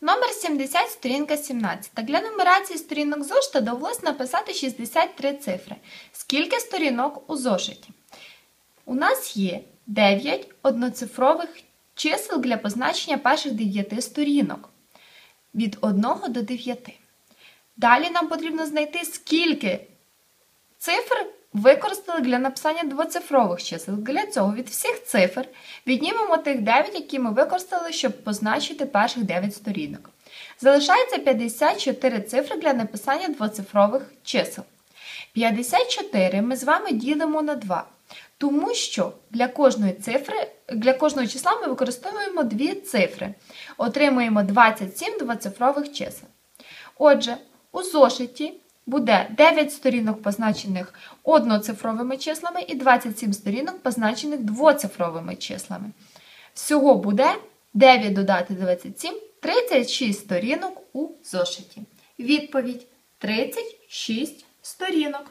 Номер 70, сторінка 17. Для нумерації сторінок зошита довелось написати 63 цифри. Скільки сторінок у зошиті? У нас є 9 одноцифрових чисел для позначення перших 9 сторінок від 1 до 9. Далі нам потрібно знайти, скільки цифр використали для написання двоцифрових чисел. Для цього від всіх цифр віднімемо тих 9, які ми використали, щоб позначити перших 9 сторінок. Залишається 54 цифри для написання двоцифрових чисел. 54 ми з вами ділимо на 2, тому що для кожної цифри, для кожного числа ми використовуємо дві цифри. Отримуємо 27 двоцифрових чисел. Отже, у зошиті буде 9 сторінок, позначених одноцифровими числами, і 27 сторінок, позначених двоцифровими числами. Всього буде 9 додати 27, 36 сторінок у зошиті. Відповідь 36 сторінок.